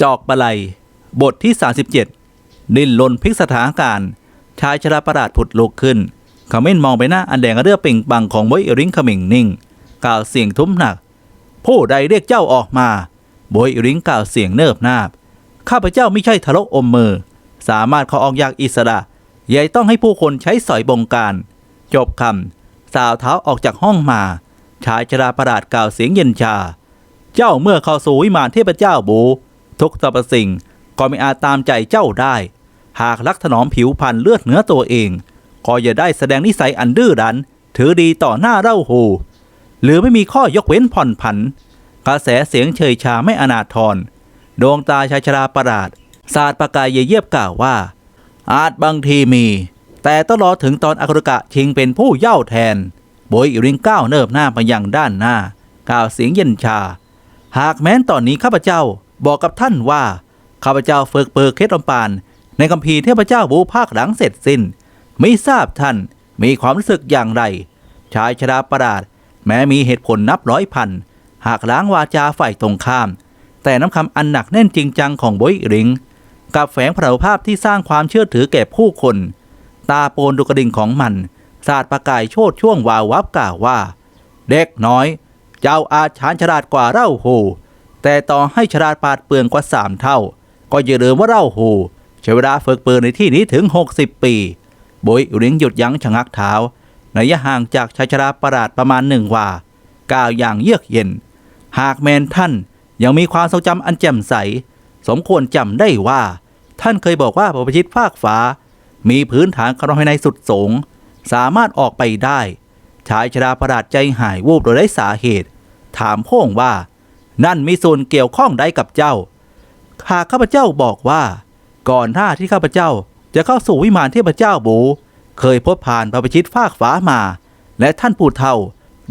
จอกบะไลบทที่ 37 ดิ้นลนพลิกสถานการณ์ชายชราประหลาดผุดลุกขึ้นเขาเม่นมองไปหน้าอันแดงเรือเป่งปังของบอยริงขมิงนิ่ง กล่าวเสียงทุ้มหนัก ผู้ใดเรียกเจ้าออกมาบอยริงกล่าวเสียงเนิบนาบ ข้าพเจ้าไม่ใช่ทะลกอมมือ สามารถขอออกอยากอิสระยายต้องให้ผู้คนใช้สอยบงการ จบคำสาวเท้าออกจากห้องมา ชายชราประหลาดกล่าวเสียงเย็นชา เจ้าเมื่อเข้าสู่วิมานเทพเจ้าบู ทุกสรรพสิ่งก็ไม่อาจตามใจเจ้าได้ หากรักถนอมผิวพรรณเลือดเนื้อตัวเอง ก็อย่าได้แสดงนิสัยอันดื้อรั้น ถือดีต่อหน้าเล่าหู หรือไม่มีข้อยกเว้นผ่อนผัน กระแสเสียงเฉยชาไม่อนาทรดวงตาชายชราประหลาดศาสตร์ประกายเยียบกล่าวว่า อาจบางทีมี แต่ต้องรอถึงตอนอากุรกะชิงเป็นผู้เย่าแทนโบยอิริงก้าวเนิบหน้าไปยังด้านหน้า กล่าวเสียงเย็นชา หากแม้นตอนนี้ข้าพเจ้า บอกกับท่านว่าข้าพเจ้าฝึกเปิดเคล็ดลำปาน ในคัมภีร์เทพเจ้าบูภาคหลังเสร็จสิ้น ไม่ทราบท่านมีความรู้สึกอย่างไร ชายชราประหลาด แม้มีเหตุผลนับร้อยพัน หากล้างวาจาฝ่ายตรงข้าม แต่น้ำคำอันหนักแน่นจริงจังของบอิริงกับแฝงพราภาพที่สร้างความเชื่อถือแก่ผู้คน ตาโปนดุกระดิ่งของมันศาสตร์ประกายโชดช่วงวาววับกล่าวว่า เด็กน้อย เจ้าอาจชานฉลาดกว่าเล่าโห แต่ต่อให้ฉลาดปาดเปลืองกว่าสามเท่า ก็อย่าลืมว่าเล่าโหใช้เวลาฝึกปืนในที่นี้ถึง 60 ปีโบยอุริงหยุดยั้งชะงักเท้าในระยะห่างจากชายชราประหลาดประมาณหนึ่งว่ากล่าวอย่างเยือกเย็น หากแมนท่านยังมีความทรงจำอันแจ่มใส สมควรจำได้ว่า ท่านเคยบอกว่าพระพิชิตภาคฟ้า มีพื้นฐานกระภายในสุดสงสามารถออกไปได้ ชายชราประหลาดใจหายวูบโดยไร้สาเหตุ ถามพ่งว่า นั่นมีส่วนเกี่ยวข้องใดกับเจ้า หากข้าพเจ้าบอกว่า ก่อนหน้าที่ข้าพเจ้าจะเข้าสู่วิมานเทพเจ้าบู เคยพบผ่านพระพิชิตฟากฟ้ามา และท่านปู่เท่า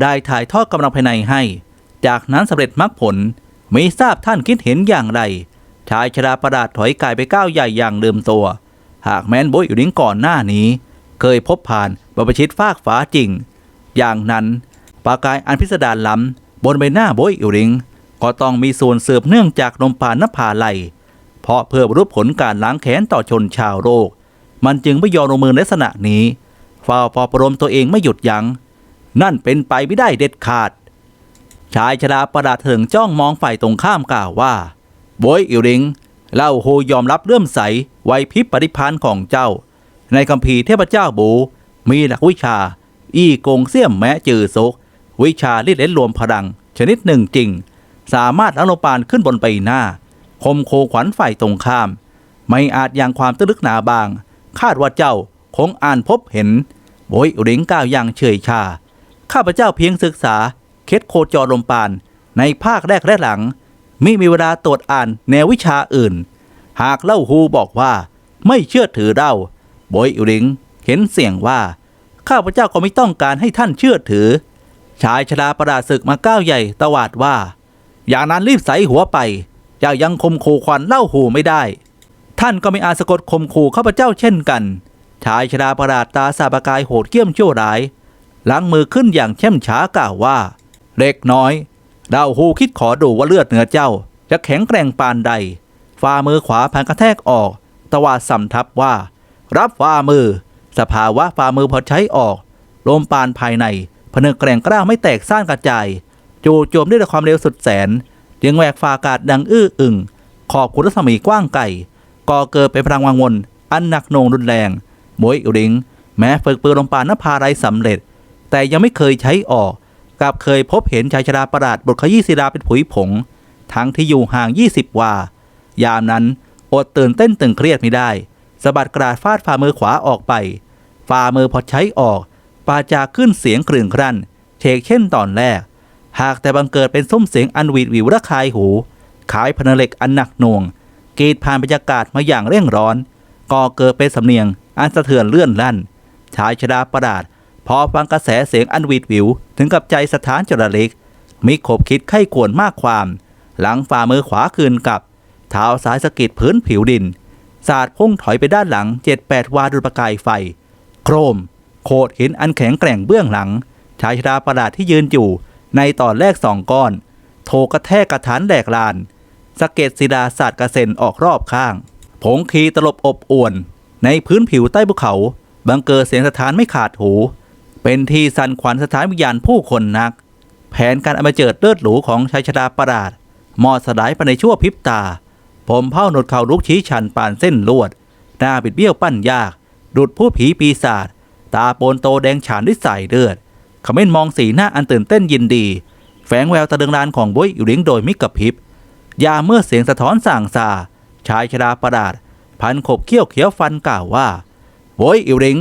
ได้ถ่ายทอดกำลังภายในให้ จากนั้นสำเร็จมรรคผลไม่ทราบท่านคิดเห็นอย่างไร ชายชราประหลาดถอยกายไปก้าวใหญ่อย่างเดิมตัว หากแม้นโบยอยู่นิ้งก่อนหน้านี้ เคยพบผ่านบรรพชิตฟากฟ้าจริง อย่างนั้นปากายอันพิสดารล้ำบนใบหน้าโบยอิริง ก็ต้องมีส่วนเสืบเนื่องจากนมพานนภาไหลเพราะเพื่อรรลุผลการล้างแค้นต่อชนชาวโลกมันจึงไม่ยอมลงมือในลักษณะนี้ฝ่าพอประโลมตัวเองไม่หยุดยัง้งนั่นเป็นไปไม่ได้เด็ดขาด ชายชราประดาเถิงจ้องมองฝ่ายตรงข้ามกล่าวว่าโบยอิริงเล่าโฮยอมรับเลื่อมใสไวพิบปฏิพานของเจ้า ในคัมภีเทพเจ้าบู มีหลักวิชา อี้กงเสี่ยมแม้จือซกวิชาลิดเล่นรวมพลัง ชนิดหนึ่งจริง สามารถอาโลปานขึ้นบนใบหน้า คมโคขวัญฝ่ายตรงข้าม ไม่อาจยังความตึกหนาบาง คาดว่าเจ้าคงอ่านพบเห็นโบยอุริงก้าวอย่างเฉยชา ข้าพเจ้าเพียงศึกษา เคล็ดโคจรลมปาน ในภาคแรกและหลังมิมีเวลาตรวจอ่านแนววิชาอื่น หากเล่าฮูบอกว่า ไม่เชื่อถือเราโบยอุริงเห็นเสียงว่า ข้าพเจ้าก็ไม่ต้องการให้ท่านเชื่อถือ ชายชราประดาศึกมาก้าวใหญ่ตวาดว่า อย่างนั้นรีบใส่หัวไป อย่ายังคมขู่ควันเล่าหูไม่ได้ ท่านก็ไม่อาจสะกดข่มขู่ข้าพเจ้าเช่นกัน ชายชราประหลาดตาสาบกายโหดเกี้ยมชั่วร้ายล้างมือขึ้นอย่างเข้มช้ากล่าวว่า เล็กน้อยดาวหูคิดขอดูว่าเลือดเหนือเจ้า จะแข็งแกร่งปานใด ฝ่ามือขวาพันกระแทกออก ตวาดสำทับว่า รับฝ่ามือ สภาวะฝ่ามือพอใช้ออก ลมปานภายในพนึกแกร่งกล้าไม่แตกซ่านกระจาย จู่โจมด้วยความเร็วสุดแสนจึงแหวกฟ้าอากาศดังอื้ออึงขอบขุนรัศมีกว้างไก่ก่อเกิดเป็นพลังวังวนอันหนักหน่วงรุนแรงโบยอุริง แม้ฝึกปืนลมปานนภาไรสำเร็จ แต่ยังไม่เคยใช้ออกกลับเคยพบเห็นชายชราประหลาดบทขยี้ศิลาเป็นผุยผง ทั้งที่อยู่ห่าง 20 วา ยามนั้นอดตื่นเต้นตึงเครียดไม่ได้สะบัดกระดาษฟาดฝ่ามือขวาออกไป ฝ่ามือพอใช้ออก ปาจาขึ้นเสียงกลื่นครั่นเชกเช่นตอนแรก หากแต่บังเกิดเป็นซุ้มเสียงอันหวีดหวิวระคายหู ขายพนเหล็กอันหนักหน่วงกรีดผ่านบรรยากาศมาอย่างเร่งร้อน ก่อเกิดเป็นสำเนียง อันสะเทือนเลื่อนลั่น ชายชดาประดาดพอฟังกระแสเสียงอันหวีดหวิว ถึงกับใจสถานจระเล็ก มิขบคิดไข้ควรมากความ หลังฝ่ามือขวาคืนกับเท้าซ้ายสะกิดพื้นผิวดินสาดพุ่งถอยไปด้านหลังเจ็ดแปดวาดุลประกายไฟ โครม โคดหินอันแข็งแกร่งเบื้องหลัง ชายชราประหลาดที่ยืนอยู่ ในตอนแรกสองก้อน โถกระแทกกระฐานแดกลานสะเก็ดศิดาศาสตร์กระเซ็นออกรอบข้าง ผงคีตลบอบอวน ในพื้นผิวใต้ภูเขา บังเกิดเสียงสถานไม่ขาดหู เป็นที่สั่นขวัญสถานวิญญาณผู้คนนัก แผนการอำมเจิดเลือดหรูของชายชราประหลาดมอดสลายไปในชั่วพริบตา ผมเผ้าหนดเขาลุกชี้ชันปานเส้นลวด หน้าบิดเบี้ยวปั้นยาก ดุดผู้ผีปีศาจตาโปนโตแดงฉานด้วยสายเลือด เขม้นมองสีหน้าอันตื่นเต้นยินดี แฝงแววตะเดืองรานของบุ้ยอยู่เลี้ยงโดยมิกระพริบยามเมื่อเสียงสะท้อนส่างซาชายชราประหลาดพันขบเขี้ยวเขียวฟันกล่าวว่าโว้ยอิวริง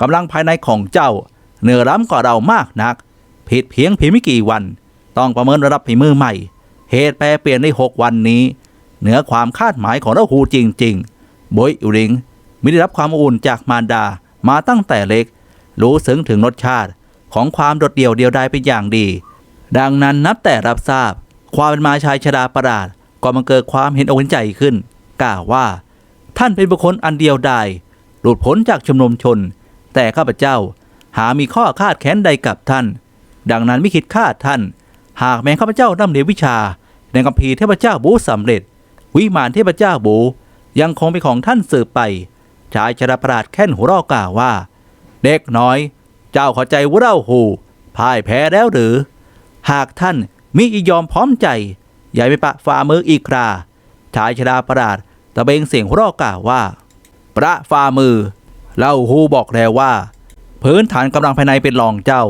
กำลังภายในของเจ้า เหนือล้ำกว่าเรามากนัก ผิดเพียงเพียงไม่กี่วัน ต้องประเมินระดับฝีมือใหม่ เหตุแปรเปลี่ยนในหกวันนี้ เหนือความคาดหมายของเราฮูจริงๆโบยอิวริงไม่ได้รับความอุ่นจากมารดามาตั้งแต่เล็ก รู้ซึ้งถึงรสชาติ ของความโดดเดี่ยวเดียวดายเป็นอย่างดี ดังนั้นนับแต่รับทราบ ความเป็นมาชายชราประหลาดก็มันเกิดความเห็นอกเห็นใจขึ้น กล่าวว่า ท่านเป็นบุคคลอันเดียวดายหลุดพ้นจากชุมนุมชน แต่ข้าพเจ้าหามีข้อคาดแค้นใดกับท่าน ดังนั้นไม่คิดฆ่าท่าน หากแม้ข้าพเจ้าร่ำเรียนวิชา ในกัมภีเทพเจ้าบูสำเร็จ วิมานเทพเจ้าบูยังคงเป็นของท่านสืบไปชายชราประหลาดแค่นหัวราะกล่าวว่า เด็กน้อย เจ้าเข้าใจว่าเราหูพ่ายแพ้แล้วหรือ หากท่านมิยอมพร้อมใจอย่าไปปะฝ่ามืออีกคราชายชราประหลาดตะเบงเสียงหัวเราะกล่าวว่า ประฝ่ามือเล่าฮูบอกแล้วว่า พื้นฐานกำลังภายในเป็นรองเจ้า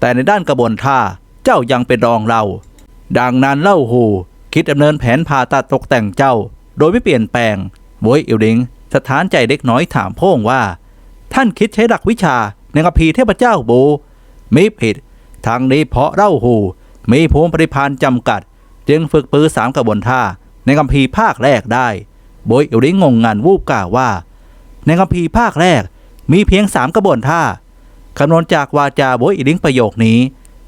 แต่ในด้านกระบวนท่าเจ้ายังเป็นรองเรา ดังนั้นเล่าฮูคิดดำเนินแผนผ่าตัดตกแต่งเจ้า โดยไม่เปลี่ยนแปลงโวยอิวดิงสถานใจเด็กน้อยถามพ่งว่า ท่านคิดใช้หลักวิชา ในกัมภีร์เทพเจ้าโบมิผิด ทางนี้เพราะเล่าหู มีภูมิปริพานจำกัด จึงฝึกปือสามกระบวนท่า ในกัมภีร์ภาคแรกได้ โบยอิวดิงงงงันวูบกล่าวว่า ในกัมภีร์ภาคแรกมีเพียงสามกระบวนท่าคำนวณจากวาจาโบยอิวดิงประโยคนี้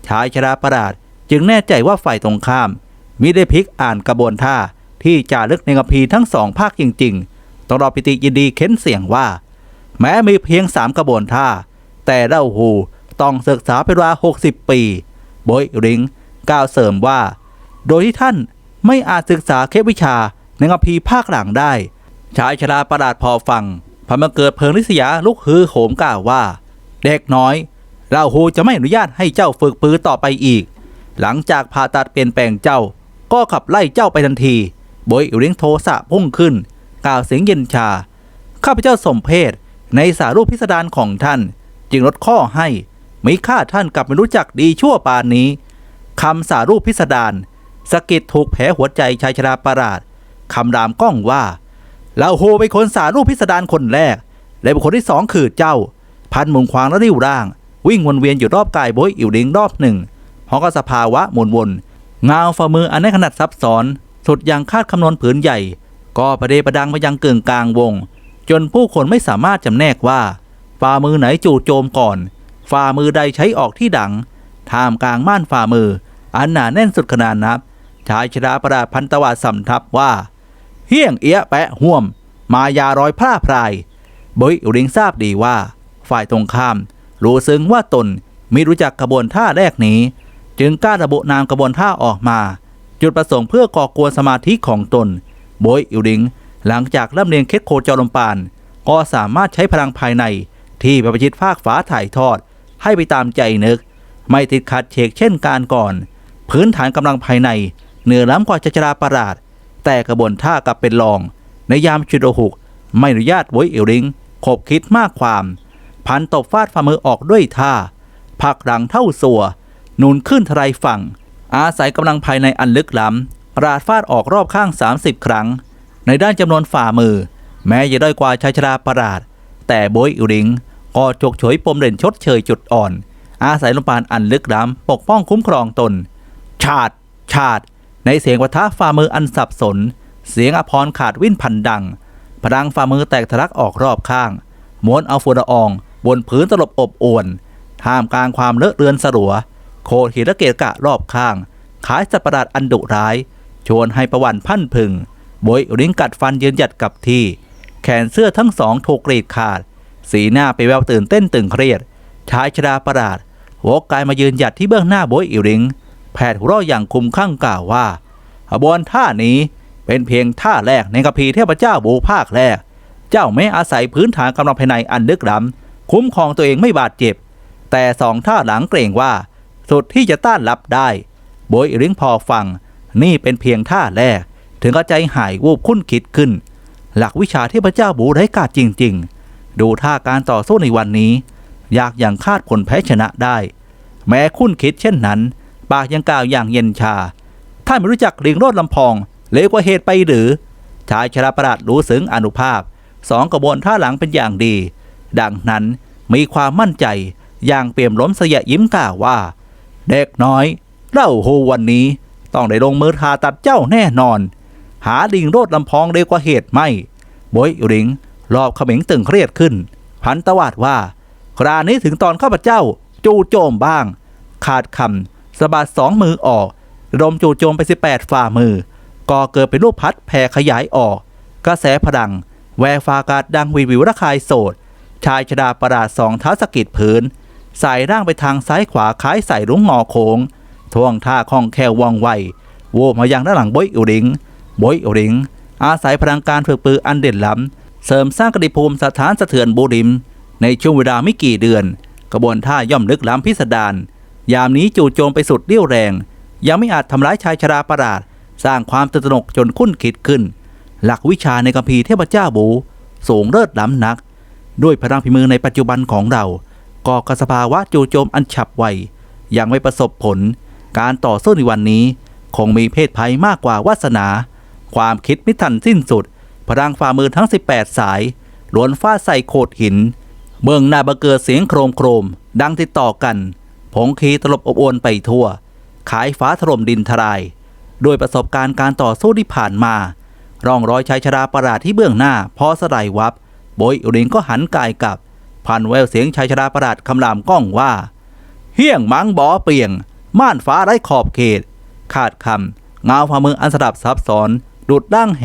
ชายชราประหลาดจึงแน่ใจว่าฝ่ายตรงข้ามมิได้พลิกอ่านกระบวนท่าที่จารึกในกัมภีร์ทั้งสองภาคจริง ๆ ต้องรอปิติยินดีเค้นเสียงว่า แม้มีเพียงสามกระบวนท่า แต่เล่าหูต้องศึกษาเป็นเวลา 60 ปีโบยริงกล่าวเสริมว่า โดยที่ท่านไม่อาจศึกษาเคล็ดวิชาในกัมภีภาคหลังได้ชายชราประหลาดพอฟังพอมาเกิดเพลิงริษยาลุกฮือโหมกล่าวว่า เด็กน้อย เราฮูจะไม่อนุญาตให้เจ้าฝึกปือต่อไปอีก หลังจากผ่าตัดเปลี่ยนแปลงเจ้า ก็ขับไล่เจ้าไปทันทีบอิวเริงโทสะพุ่งขึ้น กล่าวเสียงเย็นชา ข้าพเจ้าสมเพศในสารูปพิสดารของท่าน จึงลดข้อให้มิค่าท่านกลับไม่รู้จักดีชั่วปานนี้คำสารูปพิสดารสะกิดถูกแผลหัวใจชายชราประหลาดคำรามก้องว่าเราโฮเป็นคนสารูปพิสดารคนแรก และบุคคลที่สองคือเจ้า พันมุนควางและริ้วร่าง วิ่งวนเวียนอยู่รอบกายโบยอิวดิงรอบหนึ่งพร้อมกับสภาวะหมุนวนเงาฝ่ามืออันในขนาดซับซ้อน สุดยังคาดคำนวณผืนใหญ่ ก็ประเดประดังไปยังเกิงกลางวง จนผู้คนไม่สามารถจำแนกว่า ฝ่ามือไหนจู่โจมก่อน ฝ่ามือใดใช้ออกที่ดัง ท่ามกลางม่านฝ่ามือ อันหนาแน่นสุดขนาดนับ ชายชราประดาพันตวาสำทับว่า เฮี้ยงเอี้ยแปะห่วม มายารอยพร่าพรายบอยริงทราบดีว่า ฝ่ายตรงข้าม รู้ซึ้งว่าตนมีรู้จักกระบวนท่าแรกนี้ จึงกล้าระบุนามกระบวนท่าออกมา จุดประสงค์เพื่อก่อกวนสมาธิของตนโบยอิวริง หลังจากร่ำเรียนเคล็ดโคจรลมปาน ก็สามารถใช้พลังภายใน ที่ประชิตภาคฝาถ่ายทอด ให้ไปตามใจนึก ไม่ติดขัดเฉกเช่นการก่อน พื้นฐานกำลังภายในเหนือล้ำกว่าจัจราประหลาด แต่กระบวนท่ากลับเป็นรอง ในยามชุดโอหุก ไม่อนุญาตโวยเอวริงขบคิดมากความ พันตบฟาดฝ่ามือออกด้วยท่าผักหลังเท่าสัวนุนขึ้นทลายฝั่ง อาศัยกำลังภายในอันลึกล้ำราดฟาดออกรอบข้าง 30 ครั้ง ในด้านจำนวนฝ่ามือ แม้จะด้อยกว่าชายชราประหลาด แต่โบยอิริง ก็จกเฉยปมเด่นชดเชยจุดอ่อน อาศัยลมปานอันลึกล้ำปกป้องคุ้มครองตน ชาดชาดในเสียงวัทะฝ่ามืออันสับสน เสียงอภรขาดวิ่นพันดัง พลังฝ่ามือแตกทะลักออกรอบข้าง ม้วนเอาฝุ่นละออง บนพื้นตลบอบอวน ท่ามกลางความเลอะเลือนสลัว โคดหินละเกะกะรอบข้างขายสัตว์ประหลาดอันดุร้าย ชวนให้ประวันพันพึงโบยริ้งกัดฟันยืนหยัดกับที่ แขนเสื้อทั้งสองถูกกรีดขาด สีหน้าไปแววตื่นเต้นตึงเครียด ชายชราประหลาดวกกายมายืนหยัดที่เบื้องหน้าโบยอิริง แผดหัวเราะอย่างคุมข้างกล่าวว่าขบวนท่านี้เป็นเพียงท่าแรกในกัมพีเทพเจ้าบูภาคแรก เจ้าไม่อาศัยพื้นฐานกำลังภายในอันลึกล้ำคุ้มครองตัวเองไม่บาดเจ็บ แต่สองท่าหลังเกรงว่า สุดที่จะต้านรับได้โบยอิริงพอฟัง นี่เป็นเพียงท่าแรก ถึงก็ใจหายวูบคุ้นคิดขึ้น หลักวิชาเทพเจ้าบูไร้กาจจริง ๆ ดูท่าการต่อสู้ในวันนี้อยากอย่างคาดผลแพ้ชนะได้ แม้คุ้นคิดเช่นนั้น ปากยังกล่าวอย่างเย็นชาท่านไม่รู้จักลิงโรดลำพองเลวกว่าเหตุไปหรือชายชราประหลาดรู้ซึ้งอนุภาพสองกระบวนท่าหลังเป็นอย่างดี ดังนั้นมีความมั่นใจอย่างเปี่ยมล้มเสยยิ้มกล่าวว่า เด็กน้อย เล่าโฮวันนี้ต้องได้ลงมือทาตัดเจ้าแน่นอน หาลิงโรดลำพองเร็วกว่าเหตุไม่บอยริง รอบเขม็งตึงเครียดขึ้น พันตวาดว่า ครานี้ถึงตอนข้าพเจ้า จู่โจมบ้าง ขาดคำสะบัดสองมือออกระดมจู่โจมไป 18 ฝ่ามือ ก่อเกิดเป็นรูปพัดแผ่ขยายออก กระแสพลัง แววฟากาศดังวิวิวระคายโสด ชายชดาประหลาสองเท้าสกิดพื้นสายร่างไปทางซ้ายขวาคล้ายใส่รุ้งงอโคงท่วงท่าคล่องแคล่วว่องไวโวมายังด้านหลังบอยอุริงบอยอุริง อาศัยพลังการฝึกปืออันเด่นล้ำ เสริมสร้างกติภูมิสถานสะเทือนบูริม ในช่วงเวลาไม่กี่เดือน กระบวนท่าย่อมลึกล้ำพิสดารยามนี้จู่โจมไปสุดเรี่ยวแรง ยังไม่อาจทำร้ายชายชราประหลาด สร้างความตื่นตระหนกจนคุ้นคิดขึ้น หลักวิชาในกัมพีเทพเจ้าบู สูงเลิศล้ำนัก ด้วยพลังพิมือในปัจจุบันของเราก่อกสภาวะจู่โจมอันฉับไวยังไม่ประสบผล การต่อสู้ในวันนี้ คงมีเพศภัยมากกว่าวาสนา ความคิดไม่ทันสิ้นสุด พลังฝ่ามือทั้ง 18 สายล้วนฟาดใส่โขดหินเมืองหน้าบะเกิดเสียงโครมโครม ดังติดต่อกัน ผงคีตลบอบอวนไปทั่ว ขายฟ้าถล่มดินทรายด้วยประสบการณ์การต่อสู้ที่ผ่านมา ร่องรอยชายชราประหลาดที่เบื้องหน้าพอสลายวับ โบยอุริงก็หันกายกลับ พันแววเสียงชายชราประหลาดคำรามก้องว่า เฮี้ยงมังบอเปลี่ยง ม่านฟ้าไร้ขอบเขต ขาดคำเงาฝ่ามืออันสดับซับซ้อน ดุดดั้งแห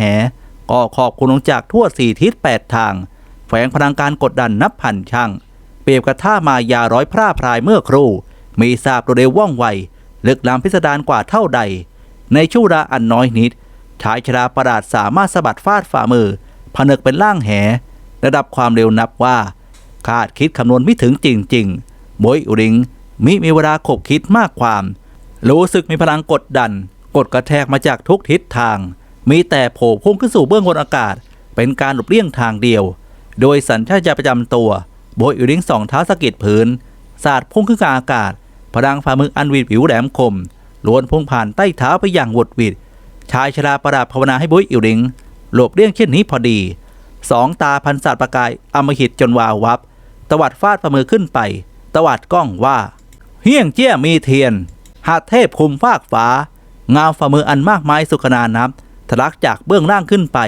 ก็ขอบคุณลงจากทั่วสี่ทิศแปดทาง แฝงพลังการกดดันนับพันช่าง เปรียบกับท่ามายาร้อยพร่าพรายเมื่อครู่ มีสาบเร็วว่องไวลึกล้ำพิสดารกว่าเท่าใด ในช่วงเวลาอันน้อยนิดชายชราประหลาดสามารถสะบัดฟาดฝ่ามือผนึกเป็นล่างแห ระดับความเร็วนับว่า คาดคิดคำนวณไม่ถึงจริงๆโบยอุริงมิมีเวลาขบคิดมากความ รู้สึกมีพลังกดดัน กดกระแทกมาจากทุกทิศทาง มีแต่โผล่พุ่งขึ้นสู่เบื้องบนอากาศ เป็นการหลบเลี่ยงทางเดียว โดยสัญชาตญาณประจำตัวโบยอุริงสองเท้าสะกิดพื้นสาดพุ่งขึ้นกลางอากาศพลังฝ่ามืออันวิดผิวแหลมคมล้วนพุ่งผ่านใต้เท้าไปอย่างหวดหวิด ชายชราประดาภาวนาให้โบยอุริง หลบเลี่ยงเช่นนี้พอดี สองตาพันศาสตร์ประกายอมหิตจนวาววับ ตวัดฟาดฝ่ามือขึ้นไป ตวัดกล้องว่า เฮี้ยงเจี้ยมีเทียน หาเทพคุมฟากฟ้า งามฝ่ามืออันมากมายสุขนานับ ทะลักจากเบื้องล่างขึ้นไป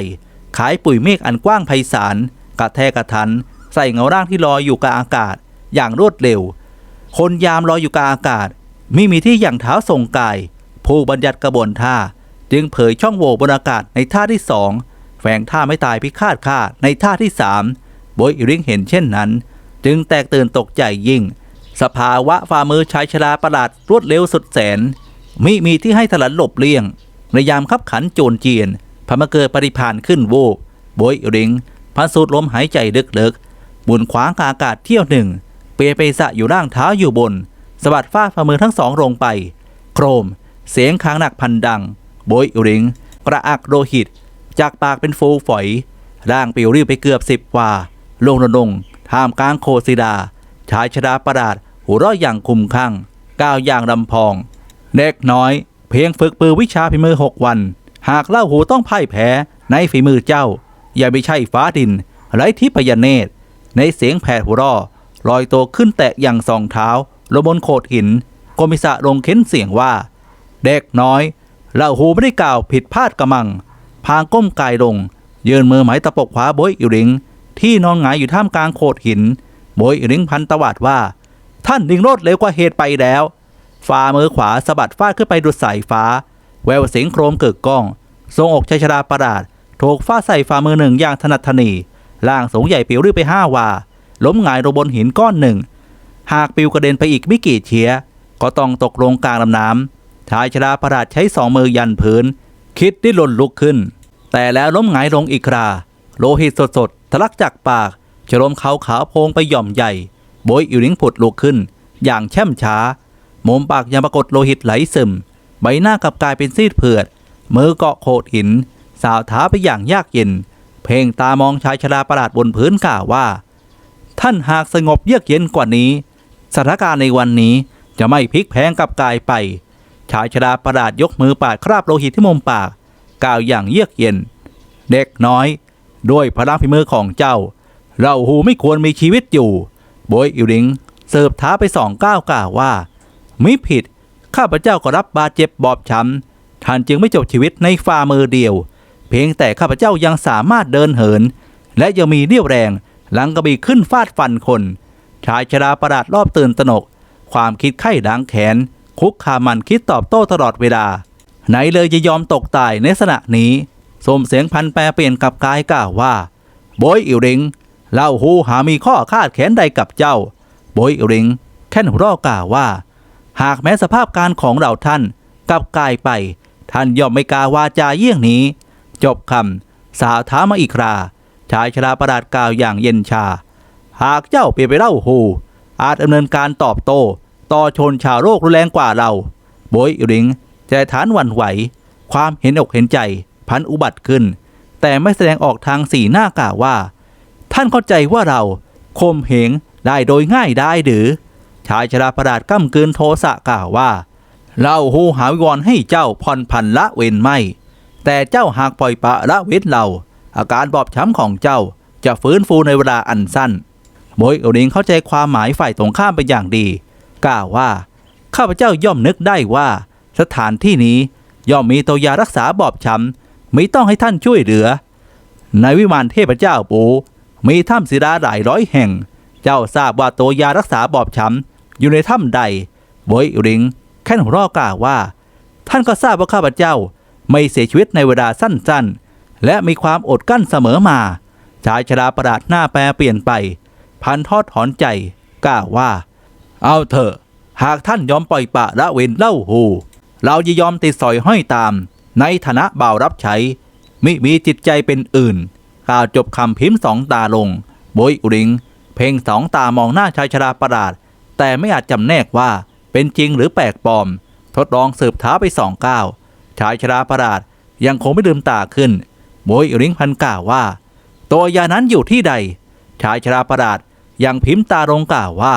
ขายปุ๋ยเมฆอันกว้างไพศาลกระแทกกระทัน ใส่เงาร่างที่ลอยอยู่กลางอากาศ อย่างรวดเร็ว คนยามลอยอยู่กลางอากาศมิมีที่อย่างเท้าทรงกาย ผู้บัญญัติกระบวนท่า จึงเผยช่องโหว่บนอากาศในท่าที่สองแฝงท่าไม่ตายพิฆาตฆ่าในท่าที่สามโบยอิริงเห็นเช่นนั้น จึงแตกตื่นตกใจยิ่ง สภาวะฝ่ามือชายชราประหลาดรวดเร็วสุดแสนมิมีที่ให้ถลันหลบเลี่ยง ในยามขับขันโจรเจียนพมาเกิดปริพานขึ้นโวบโบยริงพันสูดลมหายใจลึกๆบุญขวางกลางอากาศเที่ยวหนึ่ง เปยไปสะอยู่ร่างเท้าอยู่บนสะบัดฟาดฝ่ามือทั้งสองลงไป โครม เสียงค้างหนักพันดัง โบยริง กระอักโลหิต จากปากเป็นฟูฝอย ร่างปิวรีบไปเกือบสิบวาลงระนงท่ามกลางโคสิดา ชายชราประหลาดหัวเราะอย่างคุมข้างก้าวอย่างลำพอง เด็กน้อย พียงฝึกปือวิชาฝีมือหกวัน หากเล่าหูต้องพ่ายแพ้ในฝีมือเจ้า อย่าไม่ใช่ฟ้าดินไร้ทิพยเนตร ในเสียงแผดหัวราะลอยตัวขึ้นแตะอย่างสองเท้าลงบนโขดหินโกมิสะลงเค้นเสียงว่า เด็กน้อยเล่าหูไม่ได้กล่าวผิดพลาดกระมัง พางก้มกายลงยืนมือหมายตะปบขวาโบยอิริง ที่นอนหงายอยู่ท่ามกลางโขดหินโบยอิริงพันตวาดว่า ท่านดิงโรดเร็วกว่าเหตุไปแล้ว ฝ่ามือขวาสะบัดฟาดขึ้นไปดุดสายฟ้า แววเสียงโครมเกิดก้อง ทรงอกชัยชราประหลาดถูกฟาดใส่ฝ่ามือหนึ่งอย่างถนัดถนีล่างสูงใหญ่ปิวรีบไปห้าวา ล้มหงายลงบนหินก้อนหนึ่ง หากปิวกระเด็นไปอีกไม่กี่เฉียก็ต้องตกลงกลางลำน้ำชายชราประหลาดใช้สองมือยันพื้น คิดดิ้นรนลุกขึ้น แต่แล้วล้มหงายลงอีกครา โลหิตสดๆทะลักจากปากชโลมเขาขาวโพงไปหย่อมใหญ่ โบยอิริงผุดลุกขึ้น อย่างแช่มช้า มุมปากยังปรากฏโลหิตไหลซึม ใบหน้ากลับกลายเป็นซีดเผือด มือเกาะโขดหิน สาวเท้าไปอย่างยากเย็น เพ่งตามองชายชราประหลาดบนพื้นกล่าวว่า ท่านหากสงบเยือกเย็นกว่านี้ สถานการณ์ในวันนี้จะไม่พลิกแพลงกลับกลายไป ชายชราประหลาดยกมือปาดคราบโลหิตที่มุมปาก กล่าวอย่างเยือกเย็น เด็กน้อย ด้วยพลังฝีมือของเจ้า เราหูไม่ควรมีชีวิตอยู่โบยอิริงเสิร์ฟท้าไปสองก้าวกล่าวว่า มิผิด ข้าพเจ้าก็รับบาดเจ็บบอบช้ำท่านจึงไม่จบชีวิตในฝ่ามือเดียว เพียงแต่ข้าพเจ้ายังสามารถเดินเหิน และยังมีเรี่ยวแรง หลังกระบี่ขึ้นฟาดฟันคน ชายชราประหลาดรอบตื่นตนก ความคิดไข้ล้างแขน คุกคามันคิดตอบโต้ตลอดเวลา ไหนเลยจะยอมตกตายในลักษณะนี้สมเสียงพันแปรเปลี่ยนกับกายกล่าวว่าโบยอิริงเล่าหูหามีข้อคาดแขนใดกับเจ้า โบยอิริงแค่นหัวเรอกล่าวว่า หากแม้สภาพการของเราท่านกลับกลายไป ท่านย่อมไม่กาวาจาเยี่ยงนี้ จบคำสาวท้ามาอีกคราชายชราประหลาดกล่าวอย่างเย็นชา หากเจ้าเปลี่ยนไปเล่าหู อาจดำเนินการตอบโต้ ต่อชนชาวโลกรุนแรงกว่าเราโบยอิริงใจฐานหวันไหว ความเห็นอกเห็นใจ พันอุบัติขึ้น แต่ไม่แสดงออกทางสีหน้ากล่าวว่า ท่านเข้าใจว่าเราคมเหงได้โดยง่ายได้หรือ ชายชราประหลาดก้ำกืนโทสะกล่าวว่าเราหูหาวิวรให้เจ้าผ่อนผันละเว้นไม่ แต่เจ้าหากปล่อยปะละเว้นเราอาการบอบช้ำของเจ้าจะฟื้นฟูในเวลาอันสั้นโบยเอลิงเข้าใจความหมายฝ่ายตรงข้ามเป็นอย่างดี กล่าวว่า ข้าพเจ้าย่อมนึกได้ว่า สถานที่นี้ย่อมมีตัวยารักษาบอบช้ำไม่ต้องให้ท่านช่วยเหลือ ในวิมานเทพเจ้าปูมีถ้ำศิลาหลายร้อยแห่ง เจ้าทราบว่าตัวยารักษาบอบช้ำ อยู่ในถ้ำใดโบยเอลิงแค่นหัวเรอกล่าวว่า ท่านก็ทราบว่าข้าพเจ้าไม่เสียชีวิตในเวลาสั้นๆ และมีความอดกลั้นเสมอมา ชายชราประหลาดหน้าแปรเปลี่ยนไป พันทอดถอนใจกล่าวว่า เอาเถอะ หากท่านยอมปล่อยปะละเว้นเล่าหูเราจะยอมติดสอยห้อยตาม ในฐานะบ่าวรับใช้ มิมีจิตใจเป็นอื่นกล่าวจบคำพิมพ์สองตาลงโบยอุริง เพ่งสองตามองหน้าชายชราประหลาด แต่ไม่อาจจำแนกว่าเป็นจริงหรือแปลกปลอม ทดลองสืบท้าไปสองก้าวชายชราประหลาดยังคงไม่ลืมตาขึ้นโบยอุริงพันกล่าวว่า ตัวยานั้นอยู่ที่ใด ชายชราประหลาดยังพิมพ์ตาลงกล่าวว่า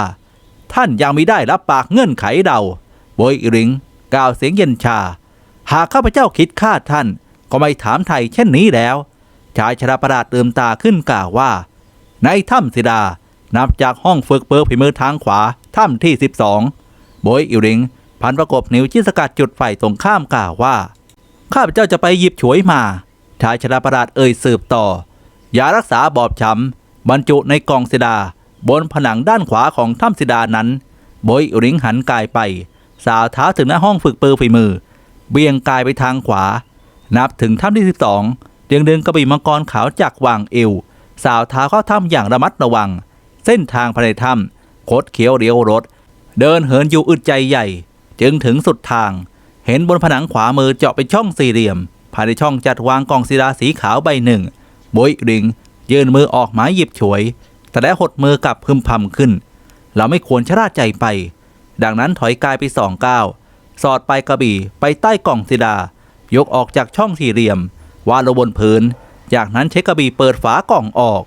ท่านยังไม่ได้รับปากเงื่อนไขเดาโบยอิริงกล่าวเสียงเย็นชา หากข้าพเจ้าคิดฆ่าท่าน ก็ไม่ถามไทยเช่นนี้แล้ว ชายชราประหลาดเติมตาขึ้นกล่าวว่า ในถ้ำศิดานับจากห้องฝึกเปิดฝีมือทางขวาถ้ำที่ 12 โบยอิริง พันประกบนิ้วชี้สกัดจุดไฟตรงข้ามกล่าวว่า ข้าพเจ้าจะไปหยิบฉวยมา ชายชราประหลาดเอ่ยสืบต่อ ยารักษาบอบช้ำบรรจุในกล่องศิดา บนผนังด้านขวาของถ้ำศิดานั้น โบยอิริงหันกายไป สาวเท้าถึงหน้าห้องฝึกปือฝีมือ เบี่ยงกายไปทางขวา นับถึงถ้ำที่ 12เดืองเดินกระบี่มังกรขาวจากวางเอวสาวเท้าเข้าถ้ำอย่างระมัดระวัง เส้นทางภายในถ้ำ คดเขียวเรียวรถ เดินเหินอยู่อึดใจใหญ่ จึงถึงสุดทาง เห็นบนผนังขวามือเจาะเป็นช่องสี่เหลี่ยม ภายในช่องจัดวางกล่องศิลาสีขาวใบหนึ่งโบยริง ยื่นมือออกหมายหยิบฉวย แต่แล้วหดมือกลับพึมพำขึ้น เราไม่ควรชะล่าใจไป ดังนั้นถอยกายไปสองก้าวสอดไปกระบี่ไปใต้กล่องศิลายกออกจากช่องสี่เหลี่ยมวางลงบนพื้น จากนั้นใช้กระบี่เปิดฝากล่องออก